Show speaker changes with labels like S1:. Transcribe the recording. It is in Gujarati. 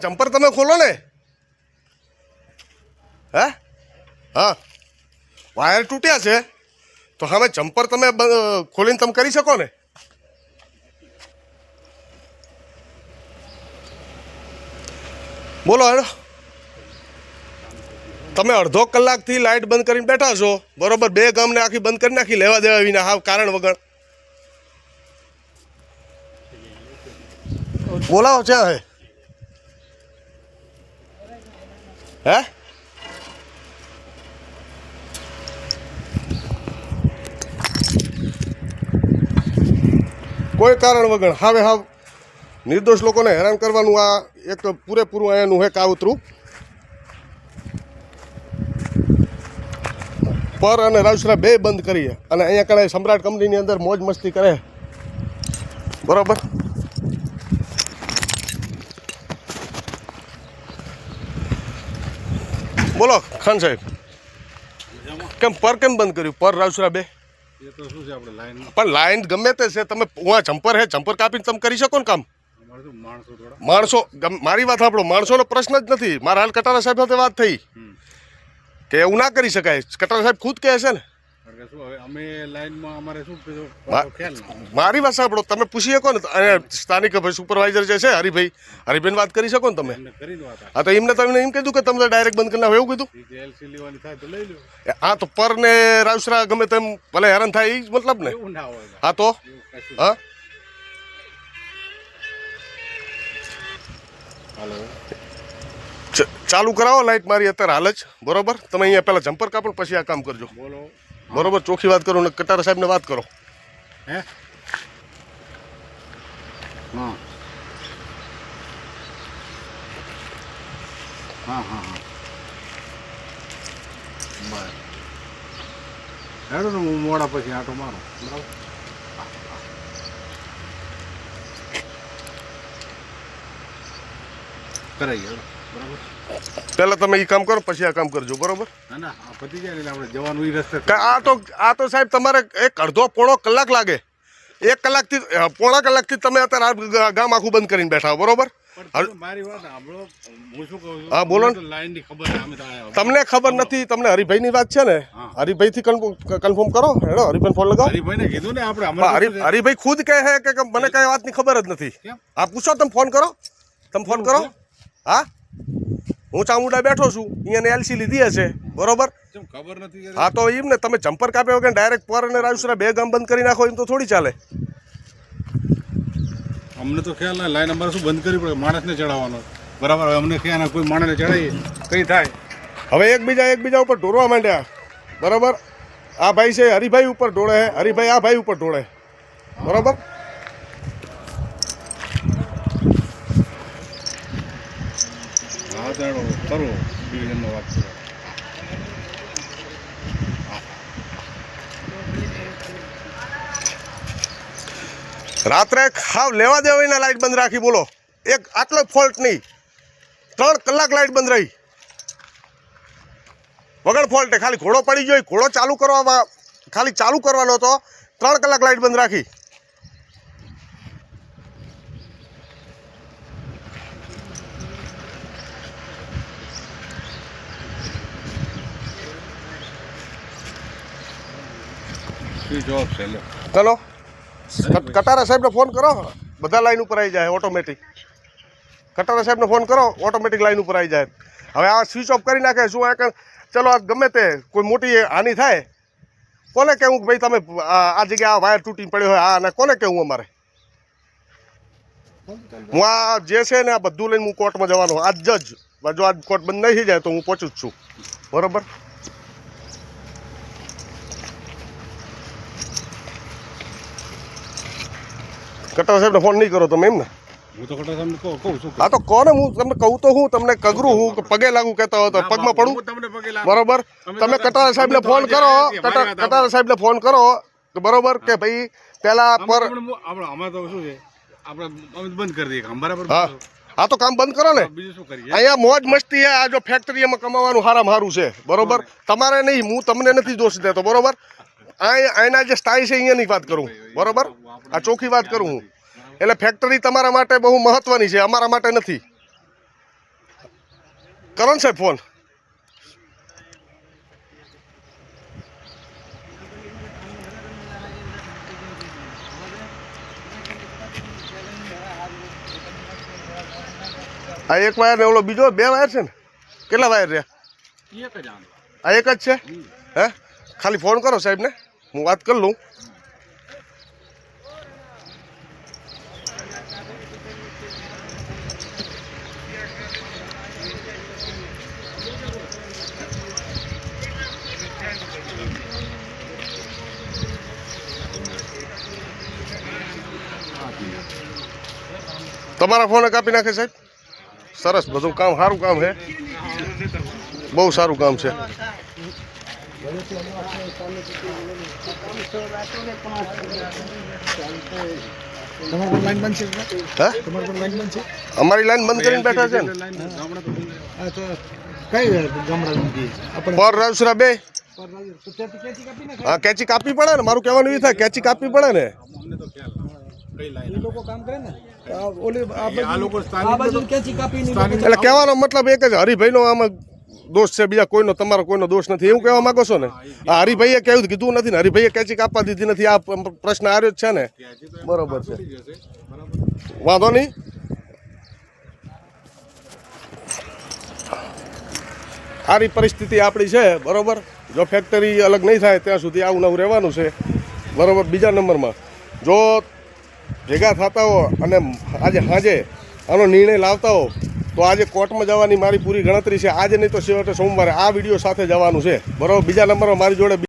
S1: જમ્પર તમે ખોલો ને. હે? હા. વાયર તૂટ્યા છે. તો હવે જમ્પર તમે ખોલીને તમે કરી શકો ને. બોલો હેડો. તમે અડધો કલાકથી લાઇટ બંધ કરીને બેઠા છો. બરોબર, બે ગામને આખી બંધ કરી નાખી, લેવા દેવા વિના, હા, કારણ વગર. બોલાવો છે હે? હે? કોઈ કારણ વગર હાવે હાવ નિર્દોષ લોકોને હેરાન કરવાનું આ એક પૂરેપૂરું અહીંયાનું હે કાવતરું. પર અને રાવસરા બે બંધ કરીએ અને અહીંયા કણે સમ્રાટ કંપનીની અંદર મોજ મસ્તી કરે. બરોબર? બોલો ખાન સાહેબ. કેમ પર કેમ બંધ કર્યું? પર રાવસરા બે? પણ લાઈન ગમે તે છે તમે ઉવા જમ્પર હે જમ્પર કાપીને તમે કરી શકો ને કામ?
S2: માણસો
S1: મારી વાત આપણો માણસોનો પ્રશ્ન જ નથી. મારા હાલ કટારા સાહેબ સાથે વાત થઈ. કે એવું ના કરી શકાય. કટારા સાહેબ ખુદ કહે છે ને મારી વાત સાંભળો તમે પૂછી શકો ને સ્થાનિક ભાઈ સુપરવાઇઝર જે છે હરિભાઈ હરિભાઈ વાત કરી શકો ને તમે? હા તો એમને તમને એમ કીધું કે તમે ડાયરેક્ટ બંધ કરી નાખો એવું કીધું? હા તો પર ને રાવસરા ગમે તેમ ભલે હેરાન થાય એ મતલબ ને? હા તો? હા? ચાલુ કરાવો લાઈટ મારી અત્યારે હાલ જ બરોબર? તમે અહીંયા પહેલાં જમ્પર કાપો પછી આ કામ કરજો.
S2: બોલો.
S1: બરોબર ચોખ્ખી વાત કરો ને કટારા સાહેબને વાત કરો.
S2: હે? હા. હા હા હા. હેડો ને, હું મોડા પછી આટો મારો. બરાબર? કરાઈ બરાબર
S1: પહેલાં તમે એ કામ કરો પછી આ કામ કરજો બરોબર?
S2: ના ના આ ને
S1: તો આ તો સાહેબ તમારે એક અડધો પોણો કલાક લાગે. એક કલાકથી પોણા કલાકથી તમે અત્યારે ગામ આખું બંધ કરીને બેઠા બરોબર?
S2: હું
S1: બોલો ને.
S2: ની
S1: તમને ખબર નથી તમને હરિભાઈની વાત છે ને?
S2: હરિભાઈ
S1: થી કન્ફર્મ કરો હેડો હરિભાઈ ફોન લગાવો.
S2: ને
S1: હરિભાઈ ખુદ કહે છે કે મને કઈ વાતની ખબર જ નથી? આ પૂછો તમે ફોન કરો. તમે ફોન કરો. હા? હું ચામુંડા બેઠો છું અહીંયા એલસી લીધી હશે બરોબર?
S2: ખબર નથી
S1: હા તો એમ ને તમે જમ્પર કાપ્યા વગર ડાયરેક્ટ પર અને રાજુસરા બે ગામ બંધ કરી નાખો એમ તો થોડી ચાલે.
S2: અમને તો ખ્યાલ ના લાઈન અમારે શું બંધ કરવી પડે? માણસને ચડાવવાનો. બરાબર હવે અમને ખ્યાલ કોઈ માણસને ચડાવીએ કઈ થાય.
S1: હવે એકબીજા એકબીજા ઉપર ઢોળવા માંડ્યા બરાબર? આ ભાઈ છે હરિભાઈ ઉપર ઢોળે હરિભાઈ આ ભાઈ ઉપર ઢોળે બરાબર?
S2: ચાલો કરો ડિવિઝનનો
S1: રાત્રે ખાવ લેવા દેવાના લાઇટ બંધ રાખી, બોલો. એક આટલો ફોલ્ટ નહીં. ત્રણ કલાક લાઇટ બંધ રહી. વગર ફોલ્ટે ખાલી ઘોડો પડી ગયો ઘોડો ચાલુ કરવામાં ખાલી ચાલુ કરવાનો હતો. ત્રણ કલાક લાઇટ બંધ રાખી.
S2: ઓફ છે
S1: ચલો. કટારા સાહેબને ફોન કરો. બધા લાઈન ઉપર આવી જાય ઓટોમેટિક. કટારા સાહેબને ફોન કરો ઓટોમેટિક લાઈન ઉપર આવી જાય. હવે આ સ્વિચ ઓફ કરી નાખે શું આ કે- ચલો આ ગમે તે કોઈ મોટી હાનિ થાય કોને કહેવું કે ભાઈ તમે આ જગ્યાએ આ વાયર તૂટી પડ્યો હોય આ કોને કહેવું અમારે? હું આ જે છે ને આ બધું લઈને હું કોર્ટમાં જવાનો આજ જ. જો આજ કોર્ટ બંધ નહીં થઈ જાય તો હું પહોંચું જ છું. બરોબર? કટારા સાહેબને ફોન નહીં કરો તમે એમ ને?
S2: હું તો કહું છું
S1: હા તો હું તમને કહું તો હું તમને કગરું હું પગે લાગુ કહેતો હોય તો પગમાં પડું?
S2: હું.
S1: બરોબર? તમે કટારા સાહેબને
S2: તો
S1: ફોન કરો કટારા સાહેબને ફોન કરો તો બરોબર કે ભાઈ પેલા પર
S2: તમને હું- તો શું છે? આપણે બંધ કરી દઈએ કામ બરાબર?
S1: હા. હા તો કામ બંધ કરો ને. અહીંયા મોજ મસ્તી આ જો ફેક્ટરીમાં કમાવાનું હારામ હારું છે બરોબર? તમારે નહીં હું તમને નથી દોષ દેતો બરોબર? અહીંના જે સ્થાયી છે અહીંયાની વાત કરું. બરોબર? આ ચોખ્ખી વાત કરું હું. એટલે ફેક્ટરી તમારા માટે બહુ મહત્વની છે અમારા માટે નથી. કરણ સાહેબ ફોન આ એક વાયર ને ઓલો બીજો બે વાયર છે ને? કેટલા વાયર રહ્યા? આ એક જ છે? હે? ખાલી ફોન કરો સાહેબને હું વાત કરી લઉં તમારા ફોને કાપી નાખે સાહેબ? સરસ, બધું કામ, સારું કામ છે. બહુ સારું કામ છે. અમારી લાઈન બંધ કરીને બેઠા છે ને. પર રાવસરા બે. હા કેચી કાપી પડે ને? મારું કહેવાનું એ થાય કેચી કાપી પડે ને?
S2: ના.
S3: ને?
S1: એટલે કહેવાનો મતલબ એક જ હરિભાઈનો આમાં દોષ છે બીજા કોઈનો તમારો કોઈનો દોષ નથી. એવું કહેવા માંગો છો ને? હરિભાઈએ કહ્યું કીધું નથી ને હરિભાઈએ કેચી કાપવા દીધી નથી. આ પ્રશ્ન આવ્યો જ છે ને? બરોબર છે. વાંધો નહીં. સારી પરિસ્થિતિ આપણી છે બરોબર? જો ફેક્ટરી અલગ નહીં થાય ત્યાં સુધી આવું નવું રહેવાનું છે. બરોબર? બીજા નંબરમાં. જો ભેગા થતા હો અને આજે સાંજે આનો નિર્ણય લાવતા હો તો આજે કોર્ટમાં જવાની મારી પૂરી ગણતરી છે. આજે નહીં તો છેવટે સોમવારે આ વીડિયો સાથે જવાનું છે. બરોબર? બીજા નંબરમાં મારી જોડે